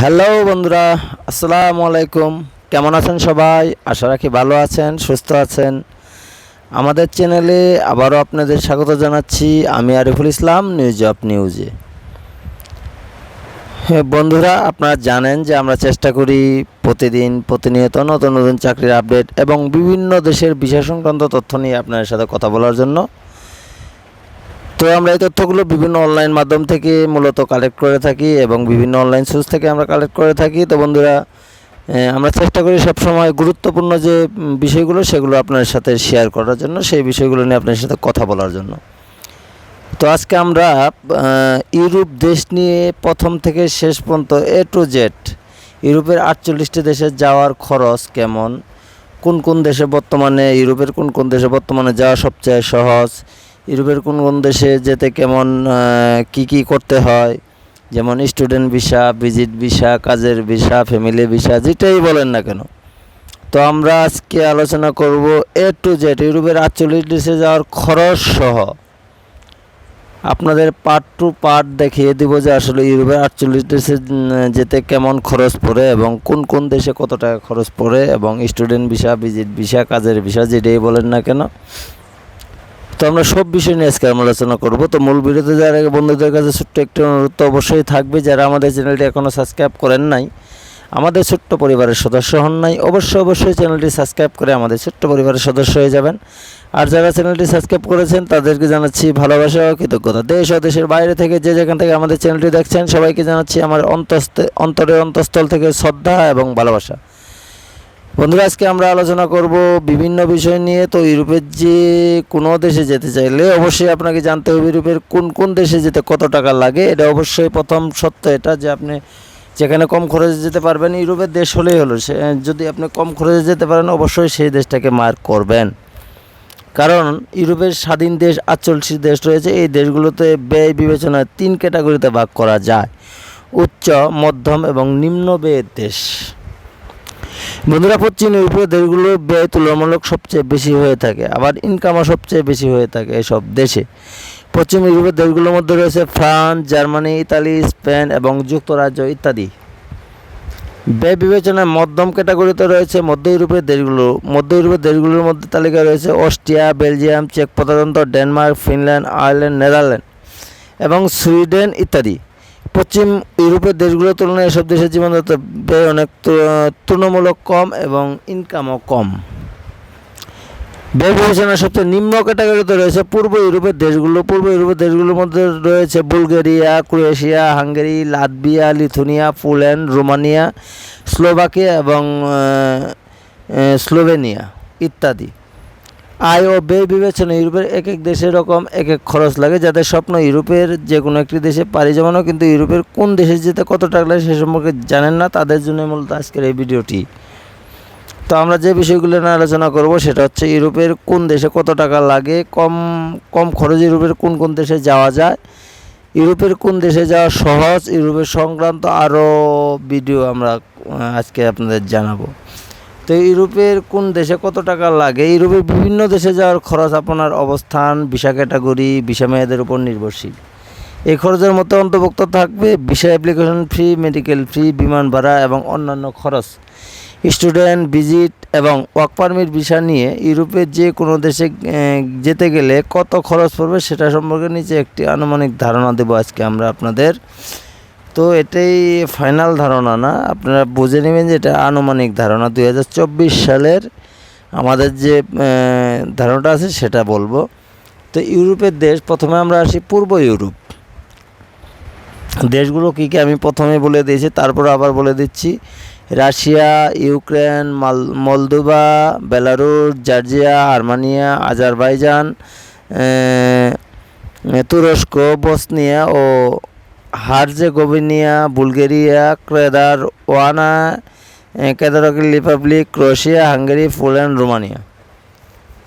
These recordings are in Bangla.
হ্যালো বন্ধুরা, আসসালামু আলাইকুম। কেমন আছেন সবাই? আশা রাখি ভালো আছেন, সুস্থ আছেন। আমাদের চ্যানেলে আবারও আপনাদের স্বাগত জানাচ্ছি আমি আরিফুল ইসলাম নিউজ অফ নিউজে হ্যাঁ বন্ধুরা, আপনারা জানেন যে আমরা চেষ্টা করি প্রতিদিন প্রতিনিয়ত নতুন নতুন চাকরির আপডেট এবং বিভিন্ন দেশের বিষয় সংক্রান্ত তথ্য নিয়ে আপনাদের সাথে কথা বলার জন্য। তো আমরা এই তথ্যগুলো বিভিন্ন অনলাইন মাধ্যম থেকে মূলত কালেক্ট করে থাকি এবং বিভিন্ন অনলাইন সোর্স থেকে আমরা কালেক্ট করে থাকি। তো বন্ধুরা আমরা চেষ্টা করি সবসময় গুরুত্বপূর্ণ যে বিষয়গুলো সেগুলো আপনার সাথে শেয়ার করার জন্য, সেই বিষয়গুলো নিয়ে আপনার সাথে কথা বলার জন্য। তো আজকে আমরা ইউরোপ দেশ নিয়ে প্রথম থেকে শেষ পর্যন্ত এ টু জেড ইউরোপের আটচল্লিশটি দেশে যাওয়ার খরচ কেমন? কোন কোন দেশে বর্তমানে, ইউরোপের কোন কোন দেশে বর্তমানে যাওয়া সবচেয়ে সহজ? ইউরোপের কোন কোন দেশে যেতে কেমন কি কি করতে হয়? যেমন স্টুডেন্ট ভিসা ভিজিট ভিসা কাজের ভিসা ফ্যামিলি ভিসা যেটাই বলেন না কেন। তো আমরা আজকে আলোচনা করব এ টু জেড ইউরোপের আটচল্লিশ দেশে যাওয়ার খরচ সহ। আপনাদের পার্ট টু পার্ট দেখিয়ে দিব যে আসলে ইউরোপের আটচল্লিশ দেশে যেতে কেমন খরচ পড়ে এবং কোন কোন দেশে কত টাকা খরচ পড়ে এবং স্টুডেন্ট ভিসা ভিজিট ভিসা কাজের ভিসা যেটাই বলেন না কেন। তো আমরা সব বিষয় নিয়ে আজকে আমরা আলোচনা করব। তো মূল ভিডিওতে যাওয়ার আগে বন্ধুদের কাছে ছোট্ট একটি অনুরোধ তো অবশ্যই থাকবে যারা আমাদের চ্যানেলটি এখনও সাবস্ক্রাইব করেন নাই, আমাদের ছোট্ট পরিবারের সদস্য হন নাই, অবশ্যই অবশ্যই চ্যানেলটি সাবস্ক্রাইব করে আমাদের ছোট্ট পরিবারের সদস্য হয়ে যাবেন। আর যারা চ্যানেলটি সাবস্ক্রাইব করেছেন, তাদেরকে জানাচ্ছি ভালোবাসা ও কৃতজ্ঞতা। দেশ ও দেশের বাইরে থেকে যে যেখান থেকে আমাদের চ্যানেলটি দেখছেন, সবাইকে জানাচ্ছি আমার অন্তস্থে অন্তরের অন্তঃস্থল থেকে শ্রদ্ধা এবং ভালোবাসা। বন্ধুরা, আজকে আমরা আলোচনা করব বিভিন্ন বিষয় নিয়ে। তো ইউরোপের যে কোনো দেশে যেতে চাইলে অবশ্যই আপনাকে জানতে হবে ইউরোপের কোন কোন দেশে যেতে কত টাকা লাগে। এটা অবশ্যই প্রথম সত্য এটা যে আপনি যেখানে কম খরচে যেতে পারবেন, ইউরোপের দেশ হলেই হলো। সে, যদি আপনি কম খরচে যেতে পারেন, অবশ্যই সেই দেশটাকে মার্ক করবেন। কারণ ইউরোপের স্বাধীন দেশ আটচল্লিশ দেশ রয়েছে। এই দেশগুলোতে ব্যয় বিবেচনায় তিন ক্যাটাগরিতে ভাগ করা যায়। উচ্চ, মধ্যম এবং নিম্ন ব্যয়ের দেশ। বন্ধুরা পশ্চিম ইউরোপীয় দেশগুলো ব্যয় তুলনামূলক সবচেয়ে বেশি হয়ে থাকে, আবার ইনকামও সবচেয়ে বেশি হয়ে থাকে এসব দেশে। পশ্চিম ইউরোপের দেশগুলোর মধ্যে রয়েছে ফ্রান্স, জার্মানি, ইতালি, স্পেন এবং যুক্তরাজ্য ইত্যাদি। ব্যয় বিবেচনায় মধ্যম ক্যাটাগরিতে রয়েছে মধ্য ইউরোপের দেশগুলো। মধ্য ইউরোপের দেশগুলোর মধ্যে তালিকা রয়েছে অস্ট্রিয়া, বেলজিয়াম, চেক প্রজাতন্ত্র, ডেনমার্ক, ফিনল্যান্ড, আয়ারল্যান্ড, নেদারল্যান্ড এবং সুইডেন ইত্যাদি। পশ্চিম ইউরোপের দেশগুলোর তুলনায় এসব দেশের জীবনযাত্রা ব্যয় অনেক তুলনামূলক কম এবং ইনকামও কম। ব্যয় বিবেচনার সবচেয়ে নিম্ন ক্যাটাগরিতে রয়েছে পূর্ব ইউরোপের দেশগুলো। পূর্ব ইউরোপের দেশগুলোর মধ্যে রয়েছে Bulgaria, Croatia, Hungary, Latvia, Lithuania, Poland, Romania, Slovakia এবং স্লোভেনিয়া ইত্যাদি। আয় ও ব্যয় বিবেচনা ইউরোপের এক এক দেশের রকম এক এক খরচ লাগে, যাদের স্বপ্ন ইউরোপের যে কোনো একটি দেশে পাড়ি জমানো, কিন্তু ইউরোপের কোন দেশে যেতে কত টাকা লাগে সে সম্পর্কে জানেন না, তাদের জন্য মূলত আজকের এই ভিডিওটি। তো আমরা যে বিষয়গুলো নিয়ে আলোচনা করব, সেটা হচ্ছে ইউরোপের কোন দেশে কত টাকা লাগে, কম কম খরচে ইউরোপের কোন কোন দেশে যাওয়া যায়, ইউরোপের কোন দেশে যাওয়া সহজ, ইউরোপের সংক্রান্ত আরও ভিডিও আমরা আজকে আপনাদের জানাব। তো ইউরোপের কোন দেশে কত টাকা লাগে? ইউরোপের বিভিন্ন দেশে যাওয়ার খরচ আপনার অবস্থান ভিসা ক্যাটাগরি ভিসা মেয়াদের উপর নির্ভরশীল। এই খরচের মধ্যে অন্তর্ভুক্ত থাকবে visa application fee medical fee বিমান ভাড়া এবং অন্যান্য খরচ। স্টুডেন্ট ভিজিট এবং ওয়ার্ক পারমিট ভিসা নিয়ে ইউরোপের যে কোনো দেশে যেতে গেলে কত খরচ পড়বে সেটা সম্পর্কে নিচে একটি আনুমানিক ধারণা দেবো আজকে আমরা আপনাদের। তো এটাই ফাইনাল ধারণা না? আপনারা বুঝে নেবেন যে এটা আনুমানিক ধারণা। দু হাজার চব্বিশ সালের আমাদের যে ধারণাটা আছে সেটা বলব। তো ইউরোপের দেশ, প্রথমে আমরা আসি পূর্ব ইউরোপ। দেশগুলো কী কী আমি প্রথমে বলে দিয়েছি, তারপর আবার বলে দিচ্ছি। রাশিয়া, ইউক্রেন, মাল, Moldova Belarus Georgia, Armenia, Azerbaijan তুরস্ক, বসনিয়া ও হার্জেগোভিনিয়া বুলগেরিয়া, ক্রেদার ওয়ানা কেদারকের republic, Croatia, Hungary, Poland, Romania.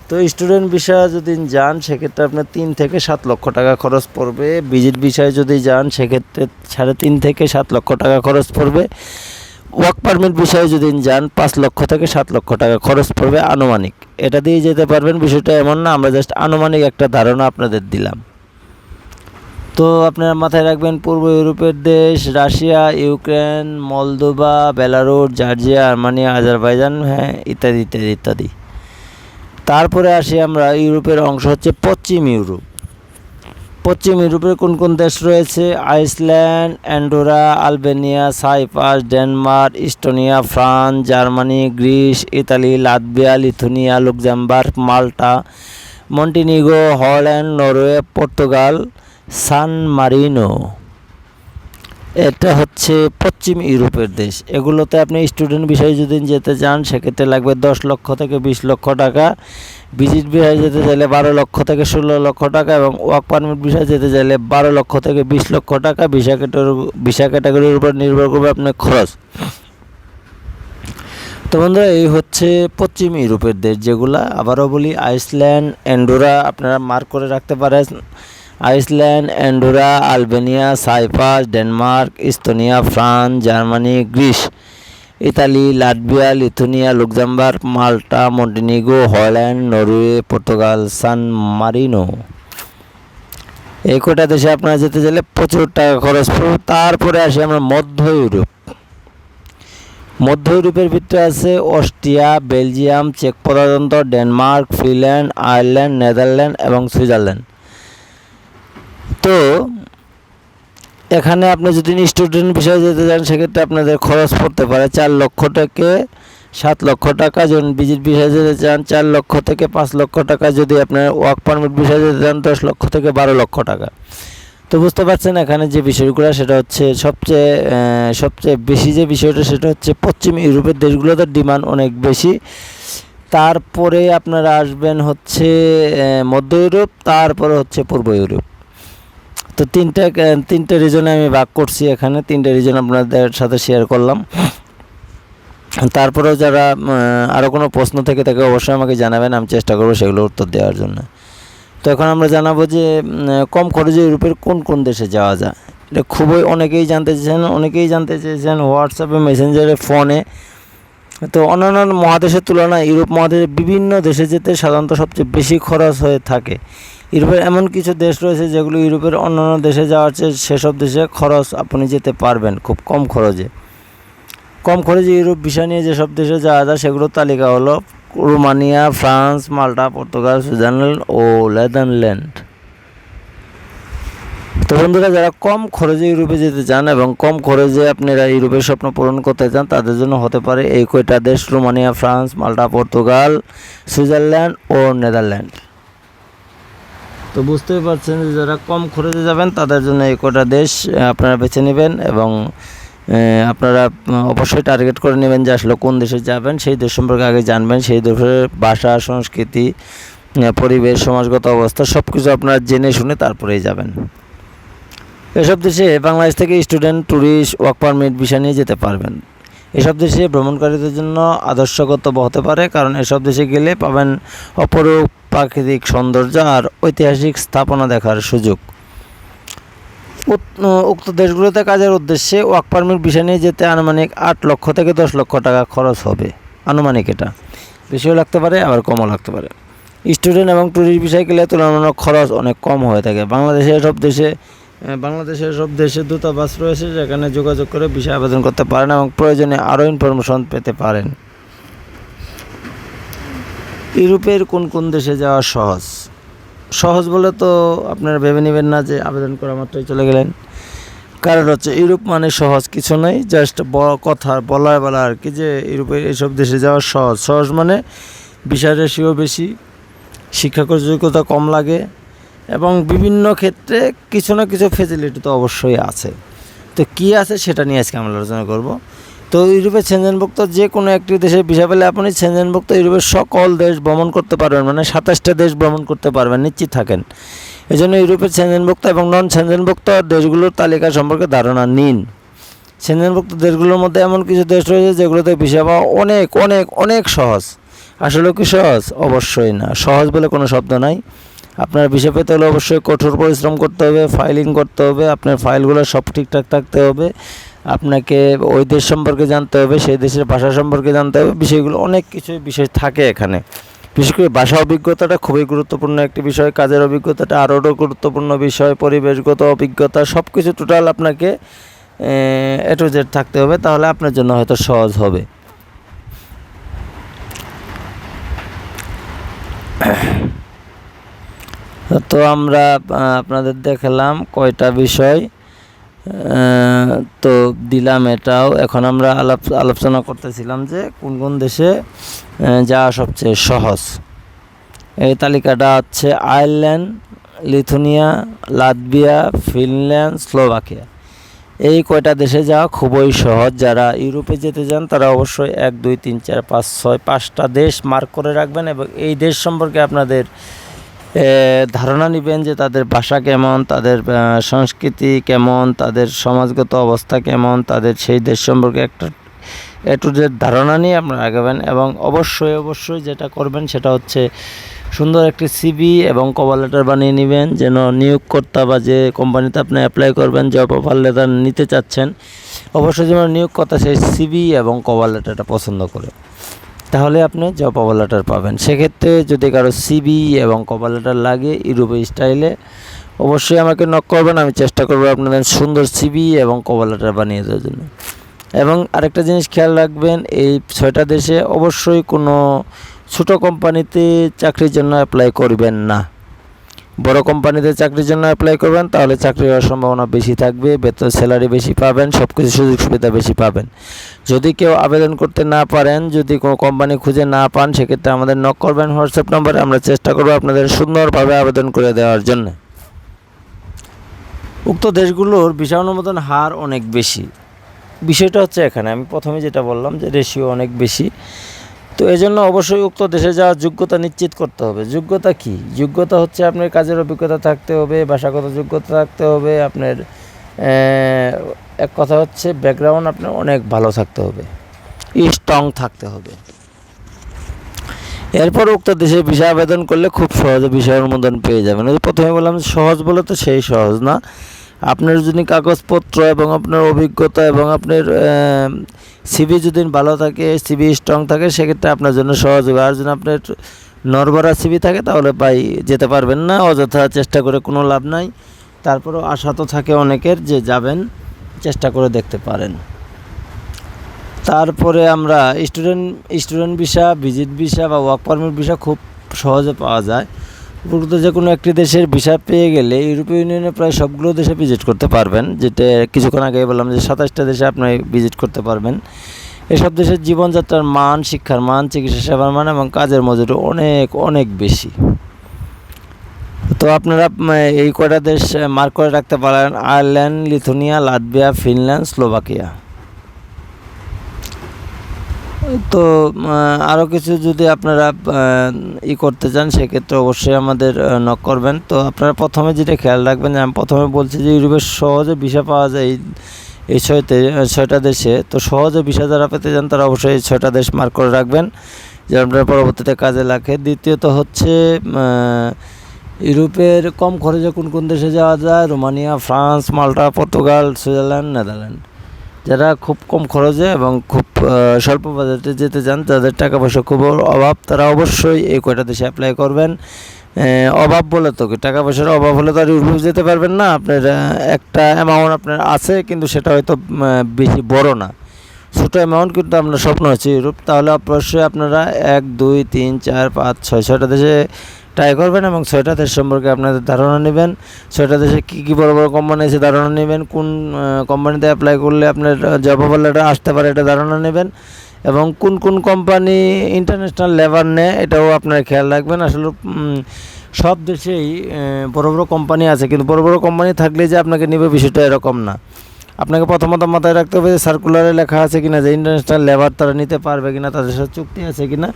তো স্টুডেন্ট বিষয়ে যদি যান, সেক্ষেত্রে আপনার তিন থেকে সাত লক্ষ টাকা খরচ পড়বে। ভিজিট বিষয়ে যদি যান, সেক্ষেত্রে সাড়ে তিন থেকে সাত লক্ষ টাকা খরচ পড়বে। ওয়ার্ক পারমিট বিষয়ে যদি যান, পাঁচ লক্ষ থেকে সাত লক্ষ টাকা খরচ পড়বে আনুমানিক। এটা দিয়ে যেতে পারবেন, বিষয়টা এমন না, আমরা জাস্ট আনুমানিক একটা ধারণা আপনাদের দিলাম। তো আপনারা মাথায় রাখবেন, পূর্ব ইউরোপের দেশ, Russia, Ukraine, Moldova Belarus Georgia, Armenia, Azerbaijan হ্যাঁ ইত্যাদি ইত্যাদি ইত্যাদি। তারপরে আসি আমরা, ইউরোপের অংশ হচ্ছে পশ্চিম ইউরোপ। পশ্চিম ইউরোপের কোন কোন দেশ রয়েছে? Iceland, Andorra, Albania, Cyprus, Denmark Estonia France, Germany, Greece, Italy, Latvia, Lithuania, Luxembourg, Malta, Montenegro, Holland, Norway, Portugal San Marino. এটা হচ্ছে পশ্চিম ইউরোপের দেশ। এগুলোতে আপনি স্টুডেন্ট বিষয়ে যদি যেতে চান, সেক্ষেত্রে লাগবে দশ লক্ষ থেকে বিশ লক্ষ টাকা। ভিজিট বিষয়ে যেতে চাইলে বারো লক্ষ থেকে ষোলো লক্ষ টাকা এবং ওয়ার্ক পারমিট বিষয়ে যেতে চাইলে বারো লক্ষ থেকে বিশ লক্ষ টাকা। ভিসা ক্যাটাগরি ভিসা ক্যাটাগরির উপর নির্ভর করবে আপনার খরচ। তো বন্ধুরা, এই হচ্ছে পশ্চিম ইউরোপের দেশ যেগুলা। আবারও বলি, আইসল্যান্ড, অ্যান্ডোরা, আপনারা মার্ক করে রাখতে পারেন। Iceland, Andorra, Albania Cyprus Denmark, Estonia, France, Germany, Greece, Italy, Latvia, Lithuania, Luxembourg, Malta, Montenegro, Holland, Norway, Portugal, San Marino. এই কটা দেশে আপনারা যেতে চাইলে প্রচুর টাকা খরচ পড়বে। তারপরে আসি আমরা মধ্য ইউরোপ। মধ্য ইউরোপের ভিতরে আছে অস্ট্রিয়া, বেলজিয়াম, চেক প্রজাতন্ত্র ডেনমার্ক, ফিনল্যান্ড, আয়ারল্যান্ড, নেদারল্যান্ড এবং সুইজারল্যান্ড। তো এখানে আপনি যদি স্টুডেন্ট বিষয়ে যেতে চান, সেক্ষেত্রে আপনাদের খরচ পড়তে পারে চার লক্ষ থেকে সাত লক্ষ টাকা। যখন ভিজিট বিষয়ে যেতে চান, চার লক্ষ থেকে পাঁচ লক্ষ টাকা। যদি আপনার ওয়ার্ক পারমিট বিষয়ে যেতে চান, দশ লক্ষ থেকে বারো লক্ষ টাকা। তো বুঝতে পারছেন এখানে যে বিষয়গুলো, সেটা হচ্ছে সবচেয়ে সবচেয়ে বেশি যে বিষয়টা, সেটা হচ্ছে পশ্চিম ইউরোপের দেশগুলোতে ডিমান্ড অনেক বেশি। তারপরে আপনারা আসবেন হচ্ছে মধ্য ইউরোপ, তারপরে হচ্ছে পূর্ব ইউরোপ। তো তিনটা, তিনটে রিজনে আমি ভাগ করছি এখানে। তিনটে রিজন আপনাদের সাথে শেয়ার করলাম। তারপরেও যারা আরও কোনো প্রশ্ন থেকে থাকে, অবশ্যই আমাকে জানাবেন। আমি চেষ্টা করব সেগুলো উত্তর দেওয়ার জন্য। তো এখন আমরা জানাব যে কম খরচে ইউরোপের কোন কোন দেশে যাওয়া যায়? এটা খুবই অনেকেই জানতে চেয়েছেন, অনেকেই জানতে চেয়েছেন হোয়াটসঅ্যাপে মেসেঞ্জারে ফোনে তো অন্যান্য মহাদেশের তুলনায় ইউরোপ মহাদেশের বিভিন্ন দেশে যেতে সাধারণত সবচেয়ে বেশি খরচ হয়ে থাকে। ইউরোপের এমন কিছু দেশ রয়েছে যেগুলো ইউরোপের অন্যান্য দেশে যাওয়ার চেয়ে সেসব দেশে খরচ আপনি যেতে পারবেন খুব কম খরচে। কম খরচে ইউরোপ ভিসা নিয়ে যেসব দেশে যাওয়া যায়, সেগুলোর তালিকা হলো Romania, France, Malta, Portugal, Switzerland ও নেদারল্যান্ড। তো বন্ধুরা, যারা কম খরচে ইউরোপে যেতে চান এবং কম খরচে আপনারা ইউরোপের স্বপ্ন পূরণ করতে চান, তাদের জন্য হতে পারে এই কয়টা দেশ, Romania, France, Malta, Portugal, Switzerland ও নেদারল্যান্ড। তো বুঝতেই পারছেন যে যারা কম খরচে যাবেন, তাদের জন্য এই কটা দেশ আপনারা বেছে নেবেন এবং আপনারা অবশ্যই টার্গেট করে নেবেন যে আসলে কোন দেশে যাবেন। সেই দেশ সম্পর্কে আগে জানবেন। সেই দেশের ভাষা, সংস্কৃতি পরিবেশ, সমাজগত অবস্থা সব কিছু আপনারা জেনে শুনে তারপরেই যাবেন। এসব দেশে বাংলাদেশ থেকে student tourist work permit visa নিয়ে যেতে পারবেন। এসব দেশে ভ্রমণকারীদের জন্য আদর্শগত হতে পারে, কারণ এসব দেশে গেলে পাবেন অপরূপ প্রাকৃতিক সৌন্দর্য আর ঐতিহাসিক স্থাপনা দেখার সুযোগ। উক্ত দেশগুলোতে কাজের উদ্দেশ্যে ওয়ার্ক পারমিট ভিসা নিয়ে যেতে আনুমানিক আট লক্ষ থেকে দশ লক্ষ টাকা খরচ হবে। আনুমানিক এটা। বেশিও লাগতে পারে, আবার কমও লাগতে পারে। স্টুডেন্ট এবং ট্যুরিস্ট বিষয় গেলে তুলনামূলক খরচ অনেক কম হয়ে থাকে। বাংলাদেশে এসব দেশে বাংলাদেশের সব দেশে দূতাবাস রয়েছে যেখানে যোগাযোগ করে বিষয় আবেদন করতে পারেন এবং প্রয়োজনে আরও ইনফরমেশন পেতে পারেন। ইউরোপের কোন কোন দেশে যাওয়া সহজ? সহজ বলে তো আপনারা ভেবে নেবেন না যে আবেদন করা মাত্রই চলে গেলেন। কারণ হচ্ছে ইউরোপ মানে সহজ কিছু নয় জাস্ট বড় কথা বলার বলা আর কি যে ইউরোপের এইসব দেশে যাওয়া সহজ। সহজ মানে ভিসা রেশিও বেশি শিক্ষাগত যোগ্যতা কম লাগে এবং বিভিন্ন ক্ষেত্রে কিছু না কিছু ফেসিলিটি তো অবশ্যই আছে। তো কী আছে সেটা নিয়ে আজকে আমরা আলোচনা করব। তো ইউরোপের সেনজেনভুক্ত যে কোনো একটি দেশের ভিসা পেলে আপনি সেনজেনভুক্ত ইউরোপের সকল দেশ ভ্রমণ করতে পারবেন মানে সাতাশটা দেশ ভ্রমণ করতে পারবেন, নিশ্চিত থাকেন। এই জন্য ইউরোপের সেনজেনভুক্ত এবং নন সেনজেনভুক্ত দেশগুলোর তালিকা সম্পর্কে ধারণা নিন। সেনজেনভুক্ত দেশগুলোর মধ্যে এমন কিছু দেশ রয়েছে যেগুলোতে ভিসা পাওয়া অনেক অনেক অনেক সহজ। আসলে কি সহজ? অবশ্যই না। সহজ বলে কোনো শব্দ নাই। আপনার ভিসা পেতে হলে অবশ্যই কঠোর পরিশ্রম করতে হবে ফাইলিং করতে হবে, আপনার ফাইলগুলো সব ঠিকঠাক থাকতে হবে, আপনাকে ওই দেশ সম্পর্কে জানতে হবে, সেই দেশের ভাষা সম্পর্কে জানতে হবে, বিষয়গুলো অনেক কিছুই বিষয় থাকে এখানে। বিশেষ করে ভাষা অভিজ্ঞতাটা খুবই গুরুত্বপূর্ণ একটি বিষয়, কাজের অভিজ্ঞতাটা আরও গুরুত্বপূর্ণ বিষয়, পরিবেশগত অভিজ্ঞতা সব কিছু টোটাল আপনাকে এ জেড থাকতে হবে, তাহলে আপনার জন্য হয়তো সহজ হবে। তো আমরা আপনাদের দেখালাম কয়টা বিষয়। তো দিলাম এটাও। এখন আমরা আলাপ, আলোচনা করতেছিলাম যে কোন কোন দেশে যাওয়া সবচেয়ে সহজ। এই তালিকাটা হচ্ছে Ireland, Lithuania, Latvia, Finland, Slovakia. এই কয়টা দেশে যাওয়া খুবই সহজ। যারা ইউরোপে যেতে চান, তারা অবশ্যই এক, দুই, তিন, চার, পাঁচ, ছয়, পাঁচটা দেশ মার্ক করে রাখবেন এবং এই দেশ সম্পর্কে আপনাদের ধারণা নেবেন যে তাদের ভাষা কেমন, তাদের সংস্কৃতি কেমন, তাদের সমাজগত অবস্থা কেমন, তাদের সেই দেশ সম্পর্কে একটা এ টু ধারণা নিয়ে আপনারা আগাবেন এবং অবশ্যই অবশ্যই যেটা করবেন সেটা হচ্ছে সুন্দর একটি সিবি এবং কভার লেটার বানিয়ে নেবেন, যেন নিয়োগকর্তা বা যে কোম্পানিতে আপনি অ্যাপ্লাই করবেন জব অফার লেটার নিতে চাচ্ছেন, অবশ্যই যেন নিয়োগকর্তা সেই সিবি এবং কভার লেটারটা পছন্দ করে। তাহলে আপনি জব কভার লেটার পাবেন। সেক্ষেত্রে যদি কারও সিবি এবং কভার লেটার লাগে ইউরোপের স্টাইলে অবশ্যই আমাকে নক করবেন, আমি চেষ্টা করব আপনাদের সুন্দর সিবি এবং কভার লেটার বানিয়ে দেওয়ার জন্য। এবং আরেকটা জিনিস খেয়াল রাখবেন, এই ছয়টা দেশে অবশ্যই কোনো ছোটো কোম্পানিতে চাকরির জন্য অ্যাপ্লাই করবেন না। বড় কোম্পানিতে চাকরির জন্য অ্যাপ্লাই করবেন, তাহলে চাকরি হওয়ার সম্ভাবনা বেশি থাকবে, বেতন স্যালারি বেশি পাবেন সব কিছু সুযোগ সুবিধা বেশি পাবেন। যদি কেউ আবেদন করতে না পারেন, যদি কোনো কোম্পানি খুঁজে না পান, সেক্ষেত্রে আমাদের নক করবেন হোয়াটসঅ্যাপ নম্বরে, আমরা চেষ্টা করব আপনাদের সুন্দরভাবে আবেদন করে দেওয়ার জন্য। উক্ত দেশগুলোর ভিসা অনুমোদন হার অনেক বেশি। বিষয়টা হচ্ছে এখানে, আমি প্রথমে যেটা বললাম যে রেশিও অনেক বেশি। তো এই জন্য অবশ্যই উক্ত দেশে যাওয়ার যোগ্যতা নিশ্চিত করতে হবে। যোগ্যতা কি? যোগ্যতা হচ্ছে আপনার কাজের অভিজ্ঞতা থাকতে হবে, ভাষাগত যোগ্যতা থাকতে হবে, আপনার এক কথা হচ্ছে ব্যাকগ্রাউন্ড আপনার অনেক ভালো থাকতে হবে স্ট্রং থাকতে হবে। এরপর উক্ত দেশে ভিসা আবেদন করলে খুব সহজে ভিসা অনুমোদন পেয়ে যাবেন। প্রথমে বললাম সহজ বলে তো সেই সহজ না। আপনার যদি কাগজপত্র এবং আপনার অভিজ্ঞতা এবং আপনার সিবি যদি ভালো থাকে সিবি স্ট্রং থাকে, সেক্ষেত্রে আপনার জন্য সহজ হবে। আর যদি আপনার নরবরা সিবি থাকে, তাহলে ভাই যেতে পারবেন না, অযথা চেষ্টা করে কোনো লাভ নাই। তারপরেও আশা তো থাকে অনেকের যে যাবেন, চেষ্টা করে দেখতে পারেন। তারপরে আমরা student student visa visit visa বা ওয়ার্ক পারমিট ভিসা খুব সহজে পাওয়া যায়। উপরোক্ত যে কোনো একটি দেশের ভিসা পেয়ে গেলে ইউরোপীয় ইউনিয়নে প্রায় সবগুলো দেশে ভিজিট করতে পারবেন, যেটা কিছুক্ষণ আগে বললাম যে সাতাশটা দেশে আপনি ভিজিট করতে পারবেন। এসব দেশের জীবনযাত্রার মান, শিক্ষার মান, চিকিৎসা সেবার মান এবং কাজের মজুরি অনেক অনেক বেশি। তো আপনারা এই কয়টা দেশ মার্ক করে রাখতে পারেন, Ireland, Lithuania Latvia Finland, Slovakia. তো আরও কিছু যদি আপনারা ই করতে চান, সেক্ষেত্রে অবশ্যই আমাদের নক করবেন। তো আপনারা প্রথমে যেটা খেয়াল রাখবেন, আমি প্রথমে বলছি যে ইউরোপের সহজে ভিসা পাওয়া যায় এই এই ছয়তে ছয়টা দেশে। তো সহজে ভিসা যারা পেতে চান, তারা অবশ্যই এই ছয়টা দেশ মার্ক করে রাখবেন যে আপনারা পরবর্তীতে কাজে লাগে। দ্বিতীয়ত হচ্ছে ইউরোপের কম খরচে কোন কোন দেশে যাওয়া যায়? Romania, France, Malta, Portugal, Switzerland, Netherland. যারা খুব কম খরচে এবং খুব স্বল্প বাজেটে যেতে চান, তাদের টাকা পয়সা খুব অভাব। তারা অবশ্যই এই কয়টা দেশে অ্যাপ্লাই করবেন। অভাব বলে তো টাকা পয়সার অভাব হলে তো আর ইউরোপ যেতে পারবেন না। আপনার একটা অ্যামাউন্ট আপনার আছে, কিন্তু সেটা হয়তো বেশি বড় না। ছোটো অ্যামাউন্ট কিন্তু আপনার স্বপ্ন হচ্ছে ইউরোপ তাহলে অবশ্যই আপনারা এক, দুই, তিন, চার, পাঁচ, ছয়, ছয়টা দেশে ট্রাই করবেন এবং ছয়টা দেশ সম্পর্কে আপনাদের ধারণা নেবেন। ছয়টা দেশে কী কী বড় বড় কোম্পানি আছে ধারণা নেবেন। কোন কোম্পানিতে অ্যাপ্লাই করলে আপনার জব অফার আসতে পারে এটা ধারণা নেবেন। এবং কোন কোন কোম্পানি ইন্টারন্যাশনাল লেবার নেয় এটাও আপনার খেয়াল রাখবেন। আসলে সব দেশেই বড় বড় কোম্পানি আছে। কিন্তু বড় বড় কোম্পানি থাকলে যে আপনাকে নেবে বিষয়টা এরকম না। আপনাকে প্রথমত মাথায় রাখতে হবে যে সার্কুলারে লেখা আছে কিনা যে ইন্টারন্যাশনাল লেবার তারা নিতে পারবে কি না তাদের সাথে চুক্তি আছে কি না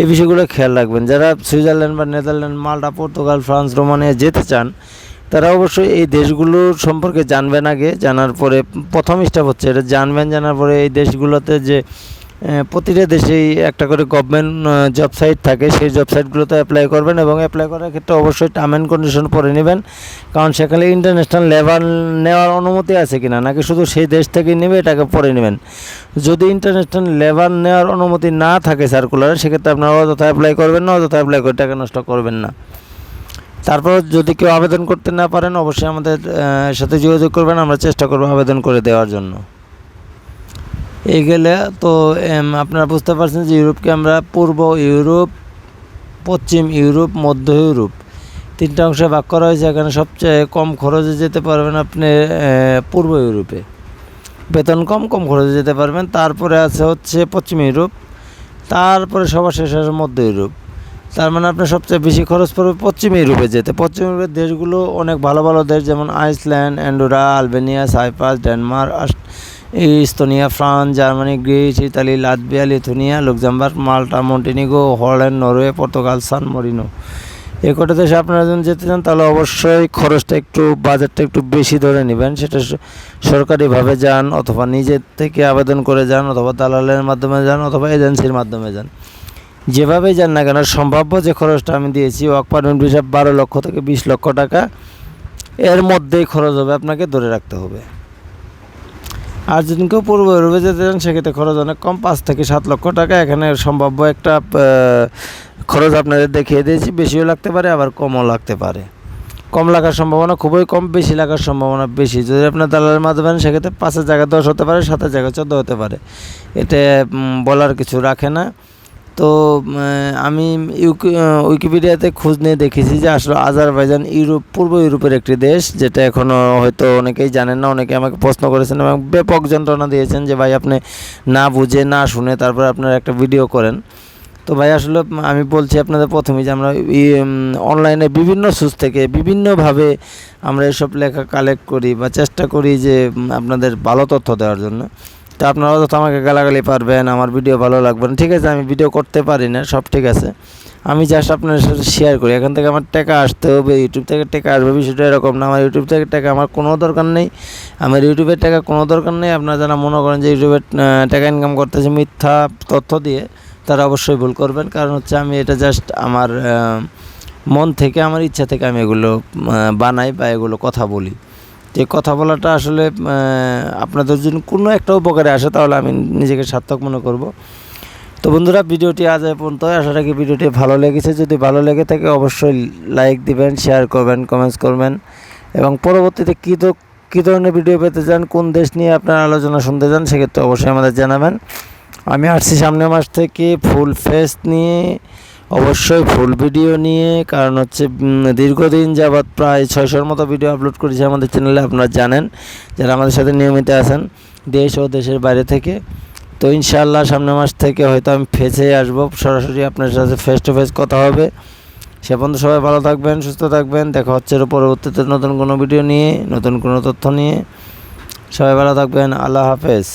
এই বিষয়গুলো খেয়াল রাখবেন। যারা সুইজারল্যান্ড বা Netherlands Malta Portugal, France Romania যেতে চান, তারা অবশ্যই এই দেশগুলোর সম্পর্কে জানবেন আগে, জানার পরে প্রথম স্টেপ হচ্ছে এটা জানবেন, জানার পরে এই দেশগুলোতে যে প্রতিটা দেশেই একটা করে গভর্নমেন্ট জব সাইট থাকে। সেই জব সাইটগুলোতে অ্যাপ্লাই করবেন এবং অ্যাপ্লাই করার ক্ষেত্রে অবশ্যই টার্ম অ্যান্ড কন্ডিশন পড়ে নেবেন। কারণ সেখানে ইন্টারন্যাশনাল লেভেল নেওয়ার অনুমতি আছে কি না নাকি শুধু সেই দেশ থেকে নেবে, এটাকে পড়ে নেবেন। যদি ইন্টারন্যাশনাল লেভেল নেওয়ার অনুমতি না থাকে সার্কুলারে সেক্ষেত্রে আপনারা অযথা অ্যাপ্লাই করবেন না, অযথা অ্যাপ্লাই করে টাকা নষ্ট করবেন না। তারপর যদি কেউ আবেদন করতে না পারেন, অবশ্যই আমাদের সাথে যোগাযোগ করবেন, আমরা চেষ্টা করব আবেদন করে দেওয়ার জন্য। এই গেলে তো আপনারা বুঝতে পারছেন যে ইউরোপকে আমরা পূর্ব ইউরোপ, পশ্চিম ইউরোপ, মধ্য ইউরোপ তিনটা অংশে ভাগ করা হয়েছে। এখানে সবচেয়ে কম খরচে যেতে পারবেন আপনি পূর্ব ইউরোপে। বেতন কম কম খরচে যেতে পারবেন। তারপরে আছে হচ্ছে পশ্চিম ইউরোপ, তারপরে সবার শেষ আছে মধ্য ইউরোপ। তার মানে আপনার সবচেয়ে বেশি খরচ পড়বে পশ্চিম ইউরোপে যেতে। পশ্চিম ইউরোপের দেশগুলো অনেক ভালো ভালো দেশ যেমন Iceland, Andorra, Albania, Cyprus, Denmark Estonia, France, Germany, Greece, Italy, Latvia, Lithuania, Luxembourg, Malta, Montenegro, Holland, Norway, Portugal, San Marino. এই কটা দেশে আপনারা যদি যেতে চান, তাহলে অবশ্যই খরচটা একটু বাজেটটা একটু বেশি ধরে নেবেন। সেটা সরকারিভাবে যান, অথবা নিজের থেকে আবেদন করে যান, অথবা দালালের মাধ্যমে যান, অথবা এজেন্সির মাধ্যমে যান। যেভাবে যান না কেন, সম্ভাব্য যে খরচটা আমি দিয়েছি ওয়াক পারমিট ভিসা বারো লক্ষ থেকে বিশ লক্ষ টাকা, এর মধ্যেই খরচ হবে, আপনাকে ধরে রাখতে হবে। আর যদি কেউ পূর্ব ইউরোপে যেতে চান, সেক্ষেত্রে খরচ অনেক কম, পাঁচ থেকে সাত লক্ষ টাকা। এখানে সম্ভাব্য একটা খরচ আপনাদের দেখিয়ে দিয়েছি। বেশিও লাগতে পারে, আবার কমও লাগতে পারে। কম লাগার সম্ভাবনা খুবই কম, বেশি লাগার সম্ভাবনা বেশি। যদি আপনার দালালের মাধ্যমে সেক্ষেত্রে পাঁচের জায়গায় দশ হতে পারে, সাতের জায়গায় চোদ্দ হতে পারে। এতে বলার কিছু রাখে না। তো আমি উইকিপিডিয়াতে খোঁজ নিয়ে দেখেছি যে আসলে আজারবাইজান ইউরোপ, পূর্ব ইউরোপের একটি দেশ, যেটা এখনও হয়তো অনেকেই জানেন না, অনেকে আমাকে প্রশ্ন করেছেন এবং ব্যাপক যন্ত্রণা দিয়েছেন যে, ভাই, আপনি না বুঝে, না শুনে তারপর আপনারা একটা ভিডিও করেন। তো ভাই, আসলে আমি বলছি আপনাদের প্রথমেই যে, আমরা অনলাইনে বিভিন্ন সোর্স থেকে বিভিন্নভাবে আমরা এসব লেখা কালেক্ট করি বা চেষ্টা করি যে আপনাদের ভালো তথ্য দেওয়ার জন্য। তো আপনারা অযথা আমাকে গালাগালি পারবেন, আমার ভিডিও ভালো লাগবে না। ঠিক আছে, আমি ভিডিও করতে পারি না, সব ঠিক আছে। আমি জাস্ট আপনার সাথে শেয়ার করি। এখান থেকে আমার টাকা আসতে হবে ইউটিউব থেকে টাকা আসবে, বিষয়টা এরকম না। আমার ইউটিউব থেকে টাকা আমার কোনো দরকার নেই। আমার ইউটিউবের টাকা কোনো দরকার নেই। আপনারা যারা মনে করেন যে ইউটিউবের টাকা ইনকাম করতেছে মিথ্যা তথ্য দিয়ে, তারা অবশ্যই ভুল করবেন। কারণ হচ্ছে আমি এটা জাস্ট আমার মন থেকে, আমার ইচ্ছা থেকে আমি এগুলো বানাই বা এগুলো কথা বলি। যে কথা বলাটা আসলে আপনাদের যদি কোনো একটা উপকারে আসে, তাহলে আমি নিজেকে সার্থক মনে করব। তো বন্ধুরা, ভিডিওটি আজ পর্যন্ত আশা রাখি ভিডিওটি ভালো লেগেছে। যদি ভালো লেগে থাকে, অবশ্যই লাইক দিবেন, শেয়ার করবেন, কমেন্টস করবেন এবং পরবর্তীতে কী তো, কী ধরনের ভিডিও পেতে চান, কোন দেশ নিয়ে আপনার আলোচনা শুনতে চান, সেক্ষেত্রে অবশ্যই আমাদের জানাবেন। আমি আসছি সামনের মাস থেকে ফুল ফেস নিয়ে। অবশ্যই ফুল ভিডিও নিয়ে, কারণ হচ্ছে দীর্ঘদিন যাবৎ প্রায় ছয়শোর মতো ভিডিও আপলোড করেছি আমাদের চ্যানেলে আপনারা জানেন, যারা আমাদের সাথে নিয়মিত আছেন, দেশ ও দেশের বাইরে থেকে। তো ইনশাআল্লাহ সামনের মাস থেকে হয়তো আমি ফেসে আসব, সরাসরি আপনার সাথে ফেস টু ফেস কথা হবে। সে পর্যন্ত সবাই ভালো থাকবেন, সুস্থ থাকবেন, দেখা হচ্ছে পরবর্তীতে নতুন কোনো ভিডিও নিয়ে, নতুন কোনো তথ্য নিয়ে। সবাই ভালো থাকবেন, আল্লাহ হাফেজ।